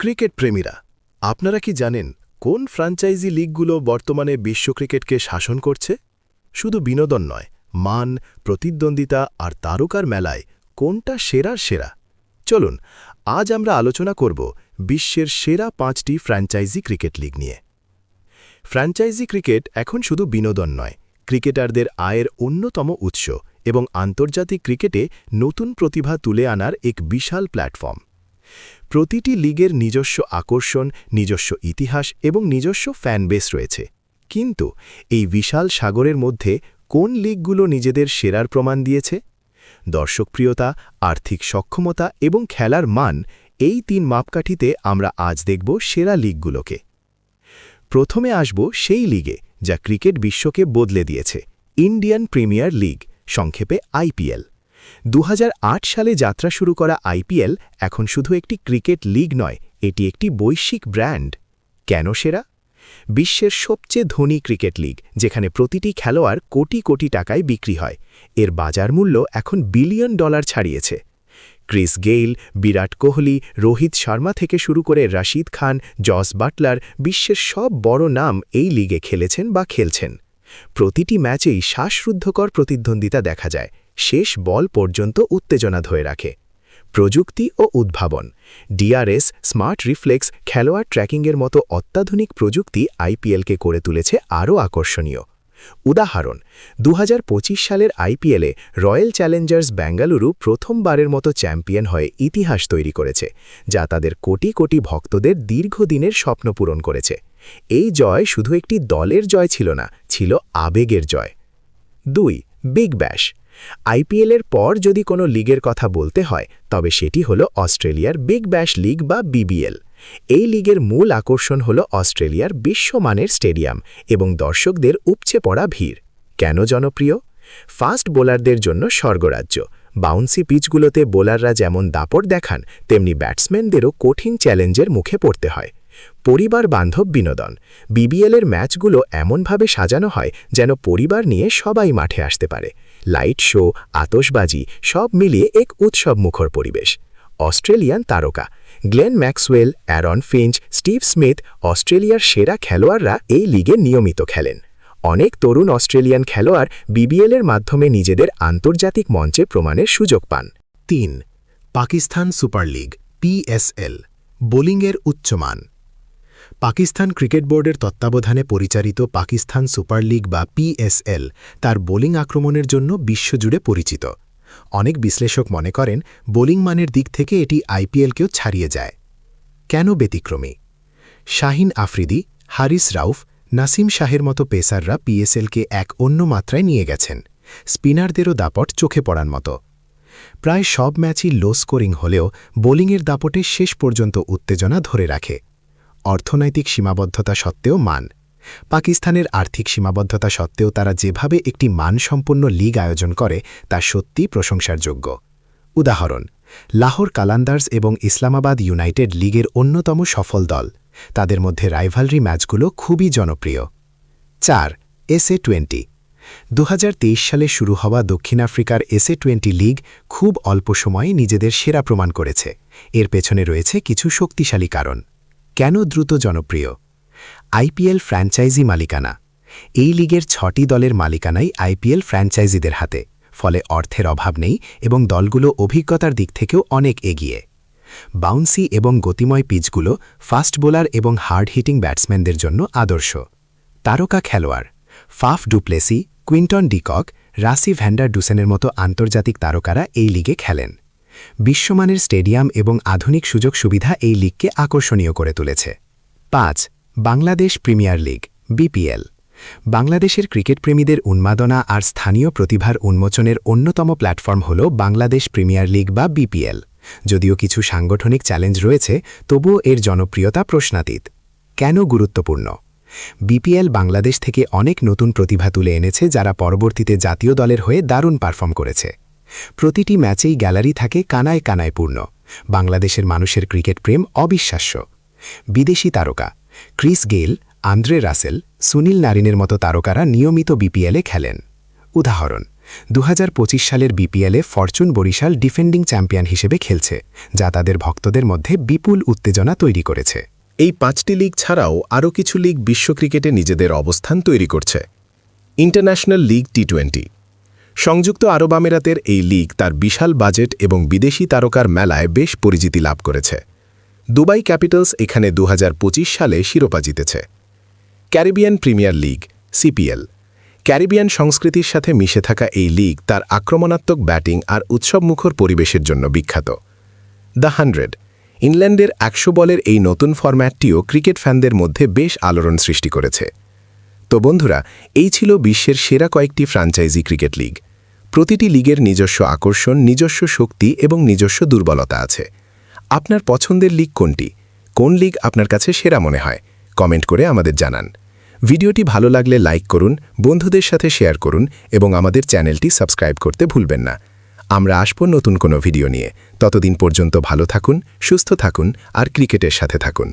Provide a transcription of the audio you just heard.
Cricket প্রেমীরা, আপনারা কি জানেন কোন ফ্র্যাঞ্চাইজি লিগগুলো বর্তমানে বিশ্ব ক্রিকেটকে শাসন করছে? শুধু বিনোদন নয়, মান, প্রতিদ্বন্দ্বিতা আর তারকার মেলায় কোনটা সেরার সেরা? চলুন, আজ আমরা আলোচনা করব বিশ্বের সেরা পাঁচটি ফ্র্যাঞ্চাইজি ক্রিকেট লিগ নিয়ে। ফ্র্যাঞ্চাইজি ক্রিকেট এখন শুধু বিনোদন নয়, ক্রিকেটারদের আয়ের অন্যতম উৎস এবং আন্তর্জাতিক ক্রিকেটে নতুন প্রতিভা তুলে আনার এক বিশাল প্ল্যাটফর্ম। প্রতিটি লিগের নিজস্ব আকর্ষণ, নিজস্ব ইতিহাস এবং নিজস্ব ফ্যান বেস রয়েছে। কিন্তু এই বিশাল সাগরের মধ্যে কোন লিগগুলো নিজেদের সেরার প্রমাণ দিয়েছে? দর্শকপ্রিয়তা, আর্থিক সক্ষমতা এবং খেলার মান এই তিন মাপকাঠিতে আমরা আজ দেখব সেরা লিগগুলোকে। প্রথমে আসব সেই লিগে যা ক্রিকেট বিশ্বকে বদলে দিয়েছে, ইন্ডিয়ান প্রিমিয়ার লিগ, সংক্ষেপে আইপিএল। দু হাজার আট সালে যাত্রা শুরু করা আইপিএল এখন শুধু একটি ক্রিকেট লিগ নয়, এটি একটি বৈশ্বিক ব্র্যান্ড। কেন সেরা? বিশ্বের সবচেয়ে ধনী ক্রিকেট লিগ, যেখানে প্রতিটি খেলোয়াড় কোটি কোটি টাকায় বিক্রি হয়। এর বাজার মূল্য এখন বিলিয়ন ডলার ছাড়িয়েছে। ক্রিস গেইল, বিরাট কোহলি, রোহিত শর্মা থেকে শুরু করে রাশিদ খান, জস বাটলার বিশ্বের সব বড় নাম এই লিগে খেলেছেন বা খেলছেন। প্রতিটি ম্যাচেই শ্বাসরুদ্ধকর প্রতিদ্বন্দ্বিতা দেখা যায়। শেষ বল পর্যন্ত উত্তেজনা ধরে রাখে। প্রযুক্তি ও উদ্ভাবন। ডিআরএস স্মার্ট রিফ্লেক্স খেলোয়াড় ট্র্যাকিংয়ের মতো অত্যাধুনিক প্রযুক্তি আইপিএলকে করে তুলেছে আরও আকর্ষণীয়। উদাহরণ দু হাজার পঁচিশ সালের আইপিএলে রয়্যাল চ্যালেঞ্জার্স বেঙ্গালুরু প্রথমবারের মতো চ্যাম্পিয়ন হয়ে ইতিহাস তৈরি করেছে, যা তাদের কোটি কোটি ভক্তদের দীর্ঘদিনের স্বপ্ন পূরণ করেছে। এই জয় শুধু একটি দলের জয় ছিল না, ছিল আবেগের জয়। দুই, বিগ ব্যাশ। আইপিএলের পর যদি কোনো লিগের কথা বলতে হয়, তবে সেটি হল অস্ট্রেলিয়ার বিগ ব্যাশ লিগ বা বিবিএল। এই লিগের মূল আকর্ষণ হল অস্ট্রেলিয়ার বিশ্বমানের স্টেডিয়াম এবং দর্শকদের উপচে পড়া ভিড়। কেন জনপ্রিয়? ফাস্ট বোলারদের জন্য স্বর্গরাজ্য। বাউন্সি পিচগুলোতে বোলাররা যেমন দাপট দেখান, তেমনি ব্যাটসম্যানদেরও কঠিন চ্যালেঞ্জের মুখে পড়তে হয়। পরিবার বান্ধব বিনোদন। বিবিএলের ম্যাচগুলো এমনভাবে সাজানো হয় যেন পরিবার নিয়ে সবাই মাঠে আসতে পারে। লাইট শো আতসবাজি সব মিলিয়ে এক উৎসব মুখর পরিবেশ। অস্ট্রেলিয়ান তারকা Glenn Maxwell, Aaron Finch, Steve Smith, অস্ট্রেলিয়ার সেরা খেলোয়াড়রা এই লিগে নিয়মিত খেলেন। অনেক তরুণ অস্ট্রেলিয়ান খেলোয়াড় বিবিএলের মাধ্যমে নিজেদের আন্তর্জাতিক মঞ্চে প্রমাণের সুযোগ পান। তিন, পাকিস্তান সুপার লিগ পিএসএল বোলিংয়ের উচ্চমান। পাকিস্তান ক্রিকেট বোর্ডের তত্ত্বাবধানে পরিচালিত পাকিস্তান সুপার লিগ বা পিএসএল তার বোলিং আক্রমণের জন্য বিশ্বজুড়ে পরিচিত। অনেক বিশ্লেষক মনে করেন, বোলিং মানের দিক থেকে এটি আইপিএলকেও ছাড়িয়ে যায়। কেন ব্যতিক্রমী? শাহিন আফ্রিদি, হারিস রাউফ, নাসিম শাহের মতো পেসাররা পিএসএলকে এক অন্য মাত্রায় নিয়ে গেছেন। স্পিনারদেরও দাপট চোখে পড়ার মতো। প্রায় সব ম্যাচই লো স্কোরিং হলেও বোলিংয়ের দাপটে শেষ পর্যন্ত উত্তেজনা ধরে রাখে। অর্থনৈতিক সীমাবদ্ধতা সত্ত্বেও মান। পাকিস্তানের আর্থিক সীমাবদ্ধতা সত্ত্বেও তারা যেভাবে একটি মানসম্পন্ন লীগ আয়োজন করে, তা সত্যি প্রশংসার যোগ্য উদাহরণ, লাহোর কালান্দার্স এবং ইসলামাবাদ ইউনাইটেড লীগের অন্যতম সফল দল। তাদের মধ্যে রাইভালরি ম্যাচগুলো খুবই জনপ্রিয়। চার, এসএ টোয়েন্টি। দু হাজার তেইশ সালে শুরু হওয়া দক্ষিণ আফ্রিকার এসএ টোয়েন্টি লিগ খুব অল্প সময়ে নিজেদের সেরা প্রমাণ করেছে। এর পেছনে রয়েছে কিছু শক্তিশালী কারণ। কেন দ্রুত জনপ্রিয়? আইপিএল ফ্র্যাঞ্চাইজি মালিকানা। এই লিগের ছটি দলের মালিকানাই আইপিএল ফ্র্যাঞ্চাইজিদের হাতে, ফলে অর্থের অভাব নেই এবং দলগুলো অভিজ্ঞতার দিক থেকেও অনেক এগিয়ে। বাউন্সি এবং গতিময় পিচগুলো ফাস্ট বোলার এবং হার্ড হিটিং ব্যাটসম্যানদের জন্য আদর্শ। তারকা খেলোয়াড়, Faf du Plessis, Quinton de Kock, Rassie van der ডুসেনের মতো আন্তর্জাতিক তারকারা এই লিগে খেলেন। বিশ্বমানের স্টেডিয়াম এবং আধুনিক সুযোগ সুবিধা এই লিগকে আকর্ষণীয় করে তুলেছে। পাঁচ, বাংলাদেশ প্রিমিয়ার লিগ, বিপিএল। বাংলাদেশের ক্রিকেট প্রেমীদের উন্মাদনা আর স্থানীয় প্রতিভার উন্মোচনের অন্যতম প্ল্যাটফর্ম হল বাংলাদেশ প্রিমিয়ার লিগ বা বিপিএল। যদিও কিছু সাংগঠনিক চ্যালেঞ্জ রয়েছে, তবুও এর জনপ্রিয়তা প্রশ্নাতীত। কেন গুরুত্বপূর্ণ? বিপিএল বাংলাদেশ থেকে অনেক নতুন প্রতিভা তুলে এনেছে যারা পরবর্তীতে জাতীয় দলের হয়ে দারুণ পারফর্ম করেছে। প্রতিটি ম্যাচেই গ্যালারি থাকে কানায় কানায় পূর্ণ। বাংলাদেশের মানুষের ক্রিকেট প্রেম অবিশ্বাস্য। বিদেশি তারকা Chris Gayle, Andre Russell, Sunil নারিনের মতো তারকারা নিয়মিত বিপিএলে খেলেন। উদাহরণ দু হাজার পঁচিশ সালের বিপিএলে ফরচুন বরিশাল ডিফেন্ডিং চ্যাম্পিয়ন হিসেবে খেলছে, যা তাদের ভক্তদের মধ্যে বিপুল উত্তেজনা তৈরি করেছে। এই পাঁচটি লিগ ছাড়াও আরও কিছু লিগ বিশ্ব ক্রিকেটে নিজেদের অবস্থান তৈরি করছে। International league T twenty. সংযুক্ত আরব আমিরাতের এই লিগ তার বিশাল বাজেট এবং বিদেশি তারকার মেলায় বেশ পরিচিতি লাভ করেছে। দুবাই ক্যাপিটালস এখানে দু হাজার পঁচিশ সালে শিরোপা জিতেছে। Caribbean premier league, CPL. Caribbean সংস্কৃতির সাথে মিশে থাকা এই লিগ তার আক্রমণাত্মক ব্যাটিং আর উৎসবমুখর পরিবেশের জন্য বিখ্যাত। দ্য হান্ড্রেড, ইংল্যান্ডের একশো বলের এই নতুন ফরম্যাটটিও ক্রিকেট ফ্যানদের মধ্যে বেশ আলোড়ন সৃষ্টি করেছে। তো বন্ধুরা, এই ছিল বিশ্বের সেরা কয়েকটি ফ্রাঞ্চাইজি ক্রিকেট লিগ। প্রতিটি লিগের নিজস্ব আকর্ষণ, নিজস্ব শক্তি এবং নিজস্ব দুর্বলতা আছে। আপনার পছন্দের লিগ কোনটি? কোন লিগ আপনার কাছে সেরা মনে হয়? কমেন্ট করে আমাদের জানান। ভিডিওটি ভালো লাগলে লাইক করুন, বন্ধুদের সাথে শেয়ার করুন এবং আমাদের চ্যানেলটি সাবস্ক্রাইব করতে ভুলবেন না। আমরা আসব নতুন কোনো ভিডিও নিয়ে। ততদিন পর্যন্ত ভালো থাকুন, সুস্থ থাকুন আর ক্রিকেটের সাথে থাকুন।